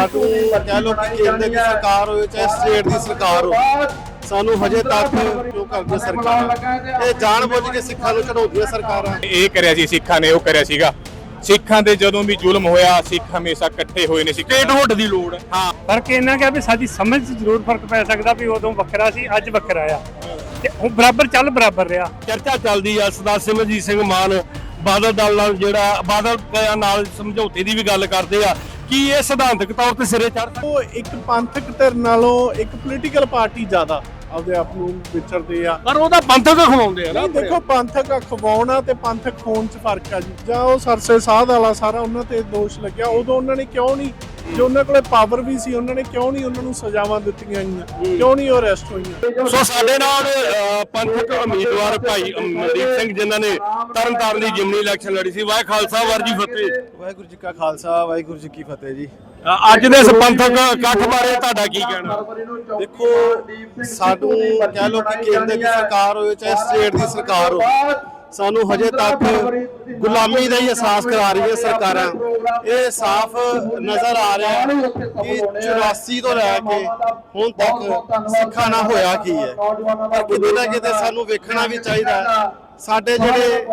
ਸਾਨੂੰ ਕਹਿ ਲੋ ਕਿ ਕੇਂਦਰ ਦੀ ਸਰਕਾਰ ਹੋਵੇ ਚਾਹੇ ਸਟੇਟ ਦੀ ਸਰਕਾਰ ਹੋਵੇ ਸਾਨੂੰ ਹਜੇ ਤੱਕ ਕਿਉਂ ਕਰਦੀ ਸਰਕਾਰ ਇਹ ਜਾਣ ਬੁੱਝ ਕੇ ਸਿੱਖਾਂ ਨੂੰ ਚੜਾਉਂਦੀਆਂ ਸਰਕਾਰਾਂ। ਇਹ ਕਰਿਆ ਸੀ ਸਿੱਖਾਂ ਨੇ ਉਹ ਕਰਿਆ ਸੀਗਾ। ਸਿੱਖਾਂ ਤੇ ਜਦੋਂ ਵੀ ਜ਼ੁਲਮ ਹੋਇਆ ਸਿੱਖ ਹਮੇਸ਼ਾ ਇਕੱਠੇ ਹੋਏ ਨੇ ਸੀ ਸਟੇਟ ਹੁੱਡ ਦੀ ਲੋੜ ਹਾਂ। ਫ਼ਰਕ ਇਹਨਾਂ ਕਿ ਵੀ ਸਾਡੀ ਸਮਝ 'ਚ ਜ਼ਰੂਰ ਫ਼ਰਕ ਪੈ ਸਕਦਾ ਵੀ ਉਦੋਂ ਵੱਖਰਾ ਸੀ ਅੱਜ ਵੱਖਰਾ ਆ। ਤੇ ਉਹ ਬਰਾਬਰ ਚੱਲ ਬਰਾਬਰ ਰਿਹਾ। ਚਰਚਾ ਚੱਲਦੀ ਆ ਸਰਦਾਰ ਸਿਮਰਜੀਤ ਸਿੰਘ ਮਾਨ ਬਾਦਲ ਦਲ ਨਾਲ ਜਿਹੜਾ ਬਾਦਲ ਨਾਲ ਸਮਝੌਤੇ ਦੀ ਵੀ ਗੱਲ ਕਰਦੇ ਆ। ਕੀ ਇਹ ਸਿਧਾਂਤਕ ਤੌਰ ਤੇ ਸਿਰੇ ਚੜ ਉਹ ਇੱਕ ਪੰਥਕ ਧਿਰ ਨਾਲੋਂ ਇੱਕ ਪੋਲੀਟੀਕਲ ਪਾਰਟੀ ਜ਼ਿਆਦਾ ਆਪਦੇ ਆਪ ਨੂੰ ਵਿਚਰਦੇ ਆ। ਪਰ ਉਹਦਾ ਪੰਥਕ ਖਵਾਉਂਦੇ ਆ ਨਾ ਨਹੀਂ ਦੇਖੋ ਪੰਥਕ ਅਖਵਾਉਣਾ ਤੇ ਪੰਥਕ ਖੋਣ ਚ ਫ਼ਰਕ ਆ ਜੀ। ਜਾਂ ਉਹ ਸਰਸੇ ਸਾਧ ਵਾਲਾ ਸਾਰਾ ਉਹਨਾਂ ਤੇ ਦੋਸ਼ ਲੱਗਿਆ ਉਦੋਂ ਉਹਨਾਂ ਨੇ ਕਿਉਂ ਨਹੀਂ ਜੇ ਉਹਨਾਂ ਕੋਲੇ ਪਾਵਰ ਵੀ ਸੀ ਉਹਨਾਂ ਨੇ ਕਿਉਂ ਨਹੀਂ ਉਹਨਾਂ ਨੂੰ ਸਜ਼ਾਵਾਂ ਦਿੱਤੀਆਂ ਗਈਆਂ ਕਿਉਂ ਨਹੀਂ ਉਹ ਅਰੈਸਟ ਹੋਈਆਂ? ਸੋ ਸਾਡੇ ਨਾਲ ਪੰਥਕ ਉਮੀਦਵਾਰ ਭਾਈ ਮਨਦੀਪ ਸਿੰਘ ਜਿਨ੍ਹਾਂ ਨੇ ਤਰਨਤਾਰਨ ਦੀ ਜਿਮਨੀ ਇਲੈਕਸ਼ਨ ਲੜੀ ਸੀ। ਵਾਹਿ ਖਾਲਸਾ ਵਾਹਿਗੁਰੂ ਜੀ ਫਤਿਹ। ਵਾਹਿਗੁਰੂ ਜੀ ਕਾ ਖਾਲਸਾ ਵਾਹਿਗੁਰੂ ਜੀ ਕੀ ਫਤਿਹ ਜੀ। ਅੱਜ ਦੇ ਇਸ ਪੰਥਕ ਇਕੱਠ ਬਾਰੇ ਤੁਹਾਡਾ ਕੀ ਕਹਿਣਾ? ਦੇਖੋ ਸਾਨੂੰ ਕਹਿ ਲੋ ਕਿ ਕੇਂਦਰ ਦੀ ਸਰਕਾਰ ਹੋਵੇ ਚਾਹੇ ਸਟੇਟ ਦੀ ਸਰਕਾਰ ਹੋਵੇ ਸਾਨੂੰ ਹਜੇ ਤੱਕ ਗੁਲਾਮੀ ਦਾ ਹੀ ਅਹਿਸਾਸ ਕਰਾ ਰਹੀ ਹੈ ਸਰਕਾਰਾਂ। ਇਹ ਸਾਫ਼ ਨਜ਼ਰ ਆ ਰਿਹਾ ਹੈ ਕਿ 84 ਤੋਂ ਲੈ ਕੇ ਹੁਣ ਤੱਕ ਸਿੱਖਾਂ ਨਾਲ ਹੋਇਆ ਕੀ ਹੈ? ਪਰ ਕਿਤੇ ਨਾ ਕਿਤੇ ਸਾਨੂੰ ਵੇਖਣਾ ਵੀ ਚਾਹੀਦਾ ਸਾਡੇ ਜਿਹੜੇ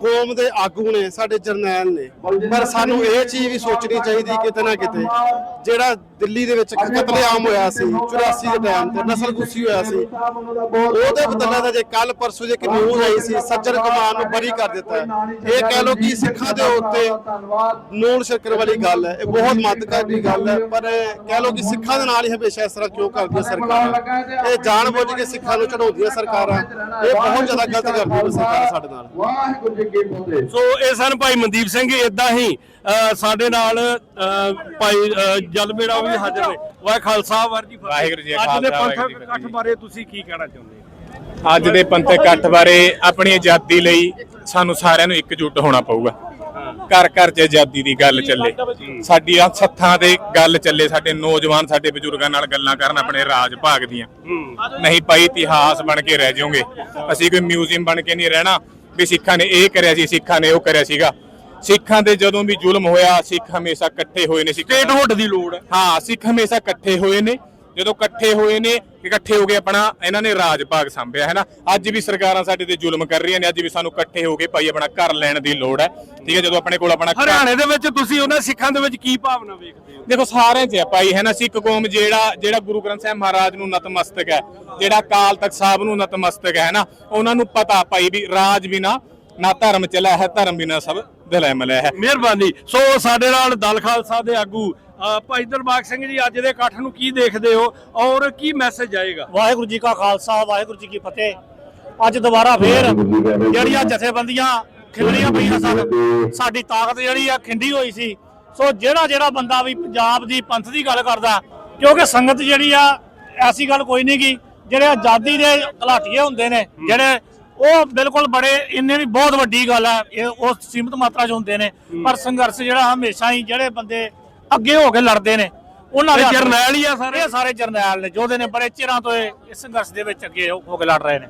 ਕੌਮ ਦੇ ਆਗੂ ਨੇ ਸਾਡੇ ਜਰਨੈਲ ਨੇ। ਪਰ ਸਾਨੂੰ ਇਹ ਚੀਜ਼ ਵੀ ਸੋਚਣੀ ਚਾਹੀਦੀ ਕਿਤੇ ਨਾ ਕਿਤੇ ਜਿਹੜਾ ਦਿੱਲੀ ਦੇ ਵਿੱਚ ਕਤਲੇਆਮ ਹੋਇਆ ਸੀ 84 ਦੇ ਟਾਈਮ ਤੇ ਨਸਲਕੁਸ਼ੀ ਹੋਇਆ ਸੀ। ਉਹਦੇ ਬਦਲੇ ਦਾ ਜੇ ਕੱਲ ਪਰਸੋਂ ਜੇ ਇੱਕ ਨਿਊਜ਼ ਆਈ ਸੀ ਸੱਜਣ ਕੁਮਾਰ ਨੂੰ ਬਰੀ ਕਰ ਦਿੱਤਾ। ਇਹ ਕਹਿ ਲੋ ਕਿ ਸਿੱਖਾਂ ਦੇ ਉੱਤੇ ਨੂਨ ਸ਼ੱਕਰ ਵਾਲੀ ਗੱਲ ਹੈ ਇਹ ਬਹੁਤ ਮੱਦਕਾਰੀ ਗੱਲ ਹੈ ਪਰ ਕਹਿ ਲੋ ਕਿ ਸਿੱਖਾਂ ਦੇ ਨਾਲ ਹੀ ਹਮੇਸ਼ਾ ਇਸ ਤਰ੍ਹਾਂ ਕਿਉਂ ਕਰਦੀਆਂ ਸਰਕਾਰਾਂ? ਇਹ ਜਾਣ ਬੁੱਝ ਕੇ ਸਿੱਖਾਂ ਨੂੰ ਚੜਾਉਂਦੀਆਂ ਸਰਕਾਰਾਂ। ਇਹ ਬਹੁਤ ਜ਼ਿਆਦਾ ਗਲਤ ਸਰਕਾਰਾਂ ਸਾਡੇ ਨਾਲ। ਵਾਹਿਗੁਰੂ ਜੀ ਕੀ ਫਤਿਹ। ਸੋ ਇਹ ਸਨ ਭਾਈ ਮਨਦੀਪ ਸਿੰਘ ਇਦਾਂ ਹੀ ਸਾਡੇ ਨਾਲ ਭਾਈ ਅ, ਜਲਬੇੜਾ ਵੀ ਹਾਜ਼ਰ ਨੇ। ਵਾਹਿ ਖਾਲਸਾ ਵਾਹਿਗੁਰੂ ਜੀ ਫਤਿਹ। ਵਾਹਿਗੁਰੂ ਜੀ ਅੱਜ ਦੇ ਪੰਥਕ ਇਕੱਠ। ਬਾਰੇ ਤੁਸੀਂ ਕੀ ਕਹਿਣਾ ਚਾਹੁੰਦੇ ਹੋ? ਅੱਜ ਦੇ ਪੰਥਕ ਇਕੱਠ ਬਾਰੇ ਆਪਣੀ ਆਜ਼ਾਦੀ ਲਈ ਸਾਨੂੰ ਸਾਰਿਆਂ ਨੂੰ ਇਕਜੁੱਟ ਹੋਣਾ ਪਊਗਾ। ਘਰ ਘਰ 'ਚ ਆਜ਼ਾਦੀ ਦੀ ਗੱਲ ਚੱਲੇ। ਸਾਡੀਆਂ ਸੱਥਾਂ ਤੇ ਗੱਲ ਚੱਲੇ ਸਾਡੇ ਨੌਜਵਾਨ ਸਾਡੇ ਬਜ਼ੁਰਗਾਂ ਨਾਲ ਗੱਲਾਂ ਕਰਨ ਆਪਣੇ ਰਾਜ ਭਾਗ ਦੀਆਂ। ਨਹੀਂ ਭਾਈ ਇਤਿਹਾਸ ਬਣ ਕੇ ਰਹਿ ਜਾਓਗੇ। ਅਸੀਂ ਕੋਈ ਮਿਊਜ਼ੀਅਮ ਬਣ ਕੇ ਨਹੀਂ ਰਹਿਣਾ। ਵੀ ਸਿੱਖਾਂ ਨੇ ਇਹ ਕਰਿਆ ਸੀ ਸਿੱਖਾਂ ਨੇ ਉਹ ਕਰਿਆ ਸੀਗਾ। ਸਿੱਖਾਂ ਦੇ ਜਦੋਂ ਵੀ ਜ਼ੁਲਮ ਹੋਇਆ ਸਿੱਖ ਹਮੇਸ਼ਾ ਇਕੱਠੇ ਹੋਏ ਨੇ ਸਟੇਟ ਹੁੱਡ ਦੀ ਲੋੜ ਹਾਂ ਸਿੱਖ ਹਮੇਸ਼ਾ ਇਕੱਠੇ ਹੋਏ ਨੇ। ਜਦੋਂ ਇਕੱਠੇ ਹੋਏ ਨੇ ਇਕੱਠੇ ਹੋ ਕੇ ਆਪਣਾ ਇਹਨਾਂ ਨੇ ਰਾਜ ਭਾਗ ਸੰਭਿਆ ਹੈ ਨਾ? ਅੱਜ ਵੀ ਸਰਕਾਰਾਂ ਸਾਡੇ ਤੇ ਜ਼ੁਲਮ ਕਰ ਰਹੀਆਂ ਨੇ ਅੱਜ ਵੀ ਸਾਨੂੰ ਇਕੱਠੇ ਹੋ ਕੇ ਭਾਈ ਆਪਣਾ ਘਰ ਲੈਣ ਦੀ ਲੋੜ ਹੈ। ਠੀਕ ਹੈ ਜਦੋਂ ਆਪਣੇ ਕੋਲ ਆਪਣਾ ਘਰ- ਹਰਿਆਣੇ ਦੇ ਵਿੱਚ ਤੁਸੀਂ ਉਹਨਾਂ ਸਿੱਖਾਂ ਦੇ ਵਿੱਚ ਕੀ ਭਾਵਨਾ ਵੇਖਦੇ ਹੋ? ਦੇਖੋ ਸਾਰਿਆਂ 'ਚ ਹੈ ਭਾਈ ਹੈ ਨਾ? ਸਿੱਖ ਕੌਮ ਜਿਹੜਾ ਜਿਹੜਾ ਗੁਰੂ ਗ੍ਰੰਥ ਸਾਹਿਬ ਮਹਾਰਾਜ ਨੂੰ ਨਤਮਸਤਕ ਹੈ ਜਿਹੜਾ ਕਾਲ ਤਖਤ ਸਾਹਿਬ ਨੂੰ ਨਤਮਸਤਕ ਹੈ ਨਾ? ਉਹਨਾਂ ਨੂੰ ਪਤਾ ਭਾਈ ਵੀ ਰਾਜ ਬਿਨਾ ਨਾ ਧਰਮ ਚਲਾ ਹੈ ਧਰਮ ਬਿਨਾ ਸਭ ਦਿਲੈ ਮਲਿਆ ਹੈ। ਮਿਹਰਬਾਨੀ। ਸੋ ਸਾਡੇ ਨਾਲ ਦਲ ਖਾਲਸਾ ਦੇ ਆਗੂ ਅ, ਭਾਈ ਦਿਲਬਾਗ ਸਿੰਘ ਜੀ ਅੱਜ ਦੇ ਇਕੱਠ ਨੂੰ ਕੀ ਦੇਖਦੇ ਹੋ ਔਰ ਕੀ ਮੈਸੇਜ ਆਏਗਾ? ਵਾਹਿਗੁਰੂ ਜੀ ਕਾ ਖਾਲਸਾ ਵਾਹਿਗੁਰੂ ਜੀ ਕੀ ਫਤਿਹ। ਅੱਜ ਦੁਬਾਰਾ ਫੇਰ ਜਿਹੜੀਆਂ ਜਥੇਬੰਦੀਆਂ ਖਿਲਰੀਆਂ ਪਈਆਂ ਸਨ ਸਾਡੀ ਤਾਕਤ ਜਿਹੜੀ ਆ ਖਿੰਡੀ ਹੋਈ ਸੀ। ਸੋ ਜਿਹੜਾ ਜਿਹੜਾ ਬੰਦਾ ਵੀ ਪੰਜਾਬ ਦੀ ਪੰਥ ਦੀ ਗੱਲ ਕਰਦਾ ਕਿਉਂਕਿ ਸੰਗਤ ਜਿਹੜੀ ਆ ਐਸੀ ਗੱਲ ਕੋਈ ਨਹੀਂ ਗੀ ਜਿਹੜੇ ਆਜ਼ਾਦੀ ਦੇ ਘਲਾਟੀਏ ਹੁੰਦੇ ਨੇ ਜਿਹੜੇ ਉਹ ਬਿਲਕੁਲ ਬੜੇ ਇੰਨੇ ਵੀ ਬਹੁਤ ਵੱਡੀ ਗੱਲ ਆ ਇਹ ਉਹ ਸੀਮਤ ਮਾਤਰਾ 'ਚ ਹੁੰਦੇ ਨੇ। ਪਰ ਸੰਘਰਸ਼ ਜਿਹੜਾ ਹਮੇਸ਼ਾ ਹੀ ਜਿਹੜੇ ਬੰਦੇ ਅੱਗੇ ਹੋ ਕੇ ਲੜਦੇ ਨੇ ਉਹਨਾਂ ਦੇ ਜਰਨੈਲ ਹੀ ਆ ਸਾਰੇ? ਇਹ ਸਾਰੇ ਜਰਨੈਲ ਨੇ ਜੋਧੇ ਨੇ ਬੜੇ ਚਿਰਾਂ ਤੋਂ ਇਸ ਸੰਘਰਸ਼ ਦੇ ਵਿੱਚ ਅੱਗੇ ਹੋ ਕੇ ਲੜ ਰਹੇ ਨੇ।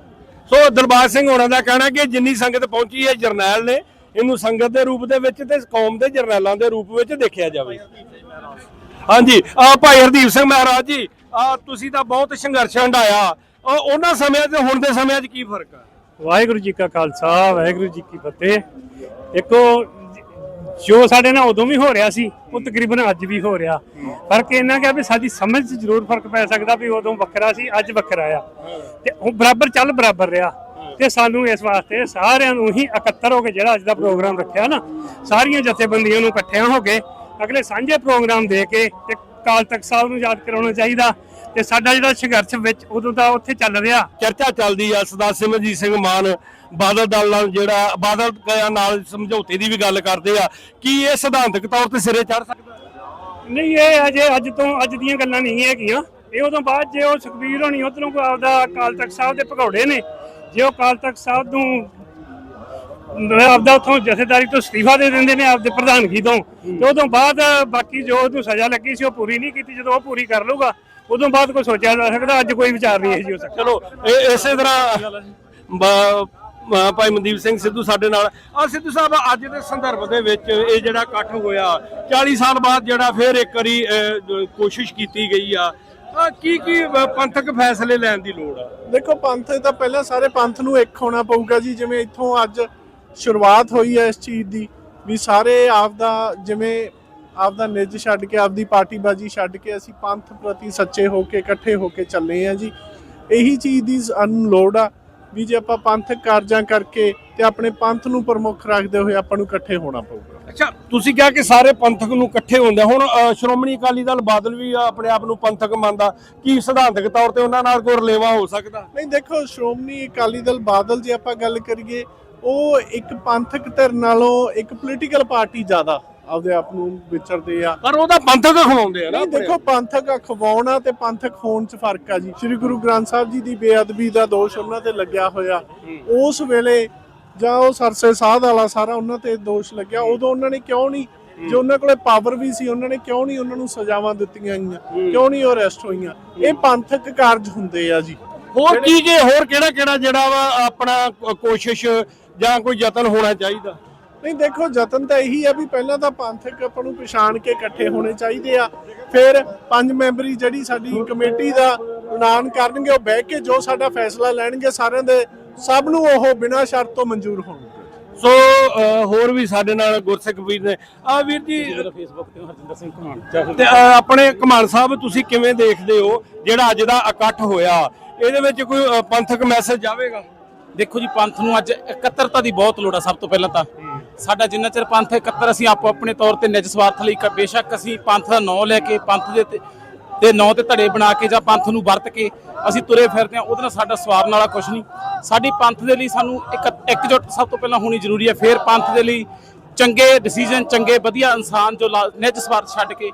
ਸੋ ਦਿਲਬਾਗ ਸਿੰਘ ਹੋਰਾਂ ਦਾ ਕਹਿਣਾ ਕਿ ਜਿੰਨੀ ਸੰਗਤ ਪਹੁੰਚੀ ਹੈ ਜਰਨੈਲ ਨੇ ਇਹਨੂੰ ਸੰਗਤ ਦੇ ਰੂਪ ਦੇ ਵਿੱਚ ਤੇ ਕੌਮ ਦੇ ਜਰਨੈਲਾਂ ਦੇ ਰੂਪ ਵਿੱਚ ਦੇਖਿਆ ਜਾਵੇ। ਹਾਂਜੀ ਆ ਭਾਈ ਹਰਦੀਪ ਸਿੰਘ ਮਹਾਰਾਜ ਜੀ ਆ ਤੁਸੀਂ ਤਾਂ ਬਹੁਤ ਸੰਘਰਸ਼ ਹੰਡਾਇਆ। ਉਹ- ਉਹਨਾਂ ਸਮਿਆਂ ਤੇ ਹੁਣ ਦੇ ਸਮਿਆਂ 'ਚ ਕੀ ਫ਼ਰਕ ਆ? ਵਾਹਿਗੁਰੂ ਜੀ ਕਾ ਖਾਲਸਾ, ਵਾਹਿਗੁਰੂ ਜੀ ਕੀ ਫਤਿਹ। ਦੇਖੋ, ਜੋ ਸਾਡੇ ਨਾਲ ਉਦੋਂ ਵੀ ਹੋ ਰਿਹਾ ਸੀ, ਉਹ ਤਕਰੀਬਨ ਅੱਜ ਵੀ ਹੋ ਰਿਹਾ। ਫ਼ਰਕ ਇਹਨਾਂ ਕਿ ਵੀ ਸਾਡੀ ਸਮਝ 'ਚ ਜ਼ਰੂਰ ਫ਼ਰਕ ਪੈ ਸਕਦਾ ਵੀ ਉਦੋਂ ਵੱਖਰਾ ਸੀ, ਅੱਜ ਵੱਖਰਾ ਆ। ਤੇ ਉਹ ਬਰਾਬਰ ਚੱਲ ਬਰਾਬਰ ਰਿਹਾ। ਤੇ ਸਾਨੂੰ ਇਸ ਵਾਸਤੇ ਸਾਰਿਆਂ ਨੂੰ ਹੀ ਇਕੱਤਰ ਹੋ ਕੇ ਜਿਹੜਾ ਅੱਜ ਦਾ ਪ੍ਰੋਗਰਾਮ ਰੱਖਿਆ ਨਾ, ਸਾਰੀਆਂ ਜਥੇਬੰਦੀਆਂ ਨੂੰ ਇਕੱਠਿਆਂ ਹੋ ਕੇ ਅਗਲੇ ਸਾਂਝੇ ਪ੍ਰੋਗਰਾਮ ਦੇ ਕੇ ਤੇ ਕਾਲ ਤਖਤ ਸਾਹਿਬ ਨੂੰ ਯਾਦ ਕਰਾਉਣਾ ਚਾਹੀਦਾ। ਤੇ ਸਾਡਾ ਜਿਹੜਾ ਸੰਘਰਸ਼ ਵਿੱਚ ਉਦੋਂ ਦਾ ਉੱਥੇ ਚੱਲ ਰਿਹਾ। ਚਰਚਾ ਚੱਲਦੀ ਆ ਸਰਦਾਰ ਸਿਮਰਜੀਤ ਸਿੰਘ ਮਾਨ ਬਾਦਲ ਦਲ ਨਾਲ ਜਿਹੜਾ ਬਾਦਲ ਦੇ ਨਾਲ ਸਮਝੌਤੇ ਦੀ ਵੀ ਗੱਲ ਕਰਦੇ ਆ। ਕੀ ਇਹ ਸਿਧਾਂਤਕ ਤੌਰ ਤੇ ਸਿਰੇ ਚੜ ਸਕਦਾ? ਨਹੀਂ ਇਹ ਅਜੇ ਅੱਜ ਤੋਂ ਅੱਜ ਦੀਆਂ ਗੱਲਾਂ ਨਹੀਂ ਹੈਗੀਆਂ। ਇਹ ਉਦੋਂ ਬਾਅਦ ਜੇ ਉਹ ਸੁਖਬੀਰ ਹੋਣੀ ਉਧਰੋਂ ਕੋ ਆਪਦਾ ਅਕਾਲ ਤਖਤ ਸਾਹਿਬ ਦੇ ਭਗੌੜੇ ਨੇ ਜੇ ਉਹ ਅਕਾਲ ਤਖਤ ਸਾਹਿਬ ਨੂੰ ਆਪਦਾ ਉਥੋਂ ਜਥੇਦਾਰੀ ਤੋਂ ਅਸਤੀਫਾ ਦੇ ਦਿੰਦੇ ਨੇ ਆਪਦੇ ਪ੍ਰਧਾਨਗੀ ਤੋਂ ਤੇ ਉਦੋਂ ਬਾਅਦ ਬਾਕੀ ਜੋ ਉਹਨੂੰ ਸਜ਼ਾ ਲੱਗੀ ਸੀ ਉਹ ਪੂਰੀ ਨਹੀਂ ਕੀਤੀ। ਜਦੋਂ ਉਹ ਪੂਰੀ ਕਰ ਲਊਗਾ ਉਦੋਂ ਬਾਅਦ ਕੋਈ ਸੋਚਿਆ ਜਾ ਸਕਦਾ ਅੱਜ ਕੋਈ ਵਿਚਾਰ ਨਹੀਂ ਹੈ ਜੀ ਹੋ ਸਕਦਾ। ਚਲੋ ਇਹ ਇਸੇ ਤਰ੍ਹਾਂ ਬ- ਭਾਈ ਮਨਦੀਪ ਸਿੰਘ ਸਿੱਧੂ ਸਾਡੇ ਨਾਲ। ਆ ਸਿੱਧੂ ਸਾਹਿਬ ਅੱਜ ਦੇ ਸੰਦਰਭ ਦੇ ਵਿੱਚ ਇਹ ਜਿਹੜਾ ਇਕੱਠ ਹੋਇਆ 40 ਸਾਲ ਬਾਅਦ ਜਿਹੜਾ ਫਿਰ ਇੱਕ ਵਾਰੀ ਕੋਸ਼ਿਸ਼ ਕੀਤੀ ਗਈ ਆ ਆ ਕੀ ਕੀ ਪੰਥਕ ਫੈਸਲੇ ਲੈਣ ਦੀ ਲੋੜ ਆ? ਦੇਖੋ ਪੰਥ ਤਾਂ ਪਹਿਲਾਂ ਸਾਰੇ ਪੰਥ ਨੂੰ ਇੱਕ ਹੋਣਾ ਪਊਗਾ ਜੀ ਜਿਵੇਂ ਇੱਥੋਂ ਅੱਜ ਸ਼ੁਰੂਆਤ ਹੋਈ ਹੈ ਇਸ ਚੀਜ਼ ਦੀ ਵੀ ਸਾਰੇ ਆਪ ਦਾ ਜਿਵੇਂ ਆਪ ਦਾ ਨਿੱਜ ਛੱਡ ਕੇ ਆਪਦੀ ਪਾਰਟੀਬਾਜ਼ੀ ਛੱਡ ਕੇ ਅਸੀਂ ਪੰਥ ਪ੍ਰਤੀ ਸੱਚੇ ਹੋ ਕੇ ਇਕੱਠੇ ਹੋ ਕੇ ਚੱਲੇ ਆ ਜੀ। ਇਹੀ ਚੀਜ਼ ਦੀ ਸਾਨੂੰ ਲੋੜ ਆ ਵੀ ਜੇ ਆਪਾਂ ਪੰਥਕ ਕਾਰਜਾਂ ਕਰਕੇ ਤੇ ਆਪਣੇ ਪੰਥ ਨੂੰ ਪ੍ਰਮੁੱਖ ਰੱਖਦੇ ਹੋਏ ਆਪਾਂ ਨੂੰ ਇਕੱਠੇ ਹੋਣਾ ਪਊਗਾ। ਅੱਛਾ ਤੁਸੀਂ ਕਿਹਾ ਕਿ ਸਾਰੇ ਪੰਥਕ ਨੂੰ ਇਕੱਠੇ ਹੁੰਦੇ ਹੁਣ ਸ਼੍ਰੋਮਣੀ ਅਕਾਲੀ ਦਲ ਬਾਦਲ ਵੀ ਆਪਣੇ ਆਪ ਨੂੰ ਪੰਥਕ ਮੰਨਦਾ। ਕੀ ਸਿਧਾਂਤਕ ਤੌਰ ਤੇ ਉਹਨਾਂ ਨਾਲ ਕੋਈ ਰਲੇਵਾ ਹੋ ਸਕਦਾ? ਨਹੀਂ ਦੇਖੋ ਸ਼੍ਰੋਮਣੀ ਅਕਾਲੀ ਦਲ ਬਾਦਲ ਜੇ ਆਪਾਂ ਗੱਲ ਕਰੀਏ ਉਹ ਇੱਕ ਪੰਥਕ ਧਿਰ ਨਾਲੋਂ ਇੱਕ ਪੋਲੀਟੀਕਲ ਪਾਰਟੀ ਜ਼ਿਆਦਾ ਆਪਦੇ ਆਪ ਨੂੰ ਵਿਚਰਦੇ ਆ। ਪਰ ਉਹਦਾ ਪੰਥਕ ਖਵਾਉਂਦੇ ਆ ਨਾ ਨਹੀਂ ਦੇਖੋ ਪੰਥਕ ਅਖਵਾਉਣਾ ਤੇ ਪੰਥਕ ਹੋਣ ਚ ਫ਼ਰਕ ਆ ਜੀ। ਸ੍ਰੀ ਗੁਰੂ ਗ੍ਰੰਥ ਸਾਹਿਬ ਜੀ ਦੀ ਬੇਅਦਬੀ ਦਾ ਦੋਸ਼ ਉਹਨਾਂ ਤੇ ਲੱਗਿਆ ਹੋਇਆ। ਉਸ ਵੇਲੇ ਜਾਂ ਉਹ ਸਰਸੇ ਸਾਧ ਵਾਲਾ ਸਾਰਾ ਉਹਨਾਂ ਤੇ ਦੋਸ਼ ਲੱਗਿਆ। ਉਦੋਂ ਉਹਨਾਂ ਨੇ ਕਿਉਂ ਨਹੀਂ ਜੇ ਉਹਨਾਂ ਕੋਲੇ ਪਾਵਰ ਵੀ ਸੀ ਉਹਨਾਂ ਨੇ ਕਿਉਂ ਨਹੀਂ ਉਹਨਾਂ ਨੂੰ ਸਜ਼ਾਵਾਂ ਦਿੱਤੀਆਂ ਗਈਆਂ? ਕਿਉਂ ਨਹੀਂ ਉਹ ਅਰੈਸਟ ਹੋਈਆਂ? ਇਹ ਪੰਥਕ ਕਾਰਜ ਹੁੰਦੇ ਆ ਜੀ। ਹੋਰ ਕੀ ਜੇ ਹੋਰ ਕਿਹੜਾ ਕਿਹੜਾ ਜਿਹੜਾ ਵਾ ਆਪਣਾ ਕੋ- ਕੋਸ਼ਿਸ਼ ਜਾਂ ਕੋਈ ਯਤਨ ਹੋਣਾ ਚਾਹੀਦਾ? ਨਹੀਂ ਦੇਖੋ ਯਤਨ ਤਾਂ ਇਹੀ ਆ ਵੀ ਪਹਿਲਾਂ ਤਾਂ ਪੰਥਕ ਆਪਾਂ ਨੂੰ ਪਛਾਣ ਕੇ ਇਕੱਠੇ ਹੋਣੇ ਚਾਹੀਦੇ ਆ। ਫਿਰ ਪੰਜ ਮੈਂਬਰੀ ਜਿਹੜੀ ਸਾਡੀ ਕਮੇਟੀ ਦਾ ਐਲਾਨ ਕਰਨਗੇ ਉਹ ਬਹਿ ਕੇ ਜੋ ਸਾਡਾ ਫੈਸਲਾ ਲੈਣਗੇ ਸਾਰਿਆਂ ਦੇ ਸਭ ਨੂੰ ਉਹ ਬਿਨਾਂ ਸ਼ਰਤ ਤੋਂ ਮਨਜ਼ੂਰ ਹੋਣਗੇ। ਸੋ ਹੋਰ ਵੀ ਸਾਡੇ ਨਾਲ ਗੁਰਸਿੱਖ ਵੀਰ ਨੇ। ਆ ਵੀਰ ਜੀ ਫੇਸਬੁੱਕ ਤੇ ਹਰਜਿੰਦਰ ਸਿੰਘ ਘਮਾਨ ਤੇ ਅ, ਆਪਣੇ ਕਮਾਨ ਸਾਹਿਬ ਤੁਸੀਂ ਕਿਵੇਂ ਦੇਖਦੇ ਹੋ ਜਿਹੜਾ ਅੱਜ ਦਾ ਇਕੱਠ ਹੋਇਆ? ਇਹਦੇ ਵਿੱਚ ਕੋਈ ਪੰਥਕ ਮੈਸੇਜ ਜਾਵੇਗਾ ਦੇਖੋ ਜੀ ਪੰਥ ਨੂੰ ਅੱਜ ਇਕੱਤਰਤਾ ਦੀ ਬਹੁਤ ਲੋੜ ਆ ਸਭ ਤੋਂ ਪਹਿਲਾਂ ਤਾਂ। ਸਾਡਾ ਜਿੰਨਾ ਚਿਰ ਪੰਥ ਇਕੱਤਰ ਅਸੀਂ ਆਪੋ ਆਪਣੇ ਤੌਰ ਤੇ ਨਿੱਜ ਸਵਾਰਥ ਲਈ ਕ- ਬੇਸ਼ੱਕ ਅਸੀਂ ਪੰਥ ਦਾ ਨਾਂ ਲੈ ਕੇ, ਪੰਥ ਦੇ ਤੇ- ਨਾਂ ਤੇ ਧੜੇ ਬਣਾ ਕੇ ਜਾਂ ਪੰਥ ਨੂੰ ਵਰਤ ਕੇ ਅਸੀਂ ਤੁਰੇ ਫਿਰਦੇ ਹਾਂ, ਉਹਦੇ ਨਾਲ ਸਾਡਾ ਸਵਾਰਨ ਵਾਲਾ ਕੁਝ ਨਹੀਂ। ਸਾਡੀ ਪੰਥ ਦੇ ਲਈ ਸਾਨੂੰ ਇੱਕ ਇਕਜੁੱਟ ਸਭ ਤੋਂ ਪਹਿਲਾਂ ਹੋਣੀ ਜ਼ਰੂਰੀ ਹੈ, ਫਿਰ ਪੰਥ ਦੇ ਲਈ ਚੰਗੇ ਡਿਸੀਜਨ ਚੰਗੇ ਵਧੀਆ ਇਨਸਾਨ ਜੋ ਲਾ- ਨਿੱਜ ਸਵਾਰਥ ਛੱਡ ਕੇ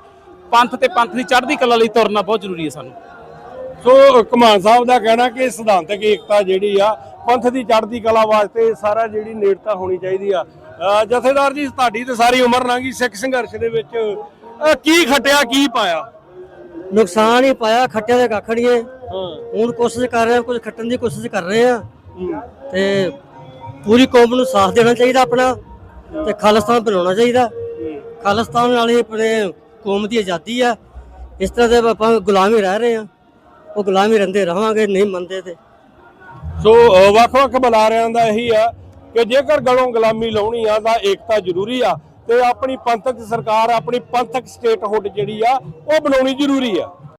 ਪੰਥ ਤੇ ਪੰਥ ਦੀ ਚੜ੍ਹਦੀ ਕਲਾ ਲਈ ਤੁਰਨਾ ਬਹੁਤ ਜ਼ਰੂਰੀ ਹੈ ਸਾਨੂੰ। ਸੋ ਕਮਾਨ ਸਾਹਿਬ ਦਾ ਕਹਿਣਾ ਕਿ ਸਿਧਾਂਤਕ ਏਕਤਾ ਜਿਹੜੀ ਆ, ਪੰਥ ਦੀ ਚੜ੍ਹਦੀ ਕਲਾ ਵਾਸਤੇ ਸਾਰਾ ਜਿਹੜੀ ਨੇੜਤਾ ਹੋਣੀ ਚਾਹੀਦੀ ਆ। ਜਥੇਦਾਰ ਜੀ ਤੁਹਾਡੀ ਤੇ ਸਾਰੀ ਉਮਰ ਲੰਘੀ ਸਿੱਖ ਸੰਘਰਸ਼ ਦੇ ਵਿੱਚ। ਕੀ ਖਟਿਆ ਕੀ ਪਾਇਆ? ਨੁਕਸਾਨ ਹੀ ਪਾਇਆ ਖੱਟਿਆ ਦੇ ਕੱਖ ਨਹੀਂ ਹੈ। ਹਾਂ। ਹੁਣ ਕੋਸ਼ਿਸ਼ ਕਰ ਰਹੇ ਹਾਂ ਕੁਝ ਖੱਟਣ ਦੀ ਕੋਸ਼ਿਸ਼ ਕਰ ਰਹੇ ਆ ਤੇ ਪੂਰੀ ਕੌਮ ਨੂੰ ਸਾਥ ਦੇਣਾ ਚਾਹੀਦਾ ਆਪਣਾ ਤੇ ਖਾਲਿਸਤਾਨ ਬਣਾਉਣਾ ਚਾਹੀਦਾ। ਖਾਲਿਸਤਾਨ ਨਾਲ ਹੀ ਆਪਣੇ ਕੌਮ ਦੀ ਆਜ਼ਾਦੀ ਆ। ਇਸ ਤਰ੍ਹਾਂ ਦੇ ਆਪਾਂ ਗੁਲਾਮੀ ਰਹਿ ਰਹੇ ਆ ਉਹ ਗੁਲਾਮੀ ਰਹਿੰਦੇ ਰਹਾਂਗੇ ਨਹੀਂ ਮੰਨਦੇ ਤੇ। ਸੋ ਅ, ਵੱਖ-ਵੱਖ ਬੁਲਾਰਿਆਂ ਦਾ ਇਹੀ ਆ ਕਿ ਜੇਕਰ ਗਲੋਂ ਗੁਲਾਮੀ ਲਾਉਣੀ ਆ ਤਾਂ ਏਕਤਾ ਜ਼ਰੂਰੀ ਆ ਤੇ ਆਪਣੀ ਪੰਥਕ ਸਰਕਾਰ, ਆਪਣੀ ਪੰਥਕ ਸਟੇਟਹੁੱਡ ਜਿਹੜੀ ਆ, ਉਹ ਬਣਾਉਣੀ ਜ਼ਰੂਰੀ ਆ।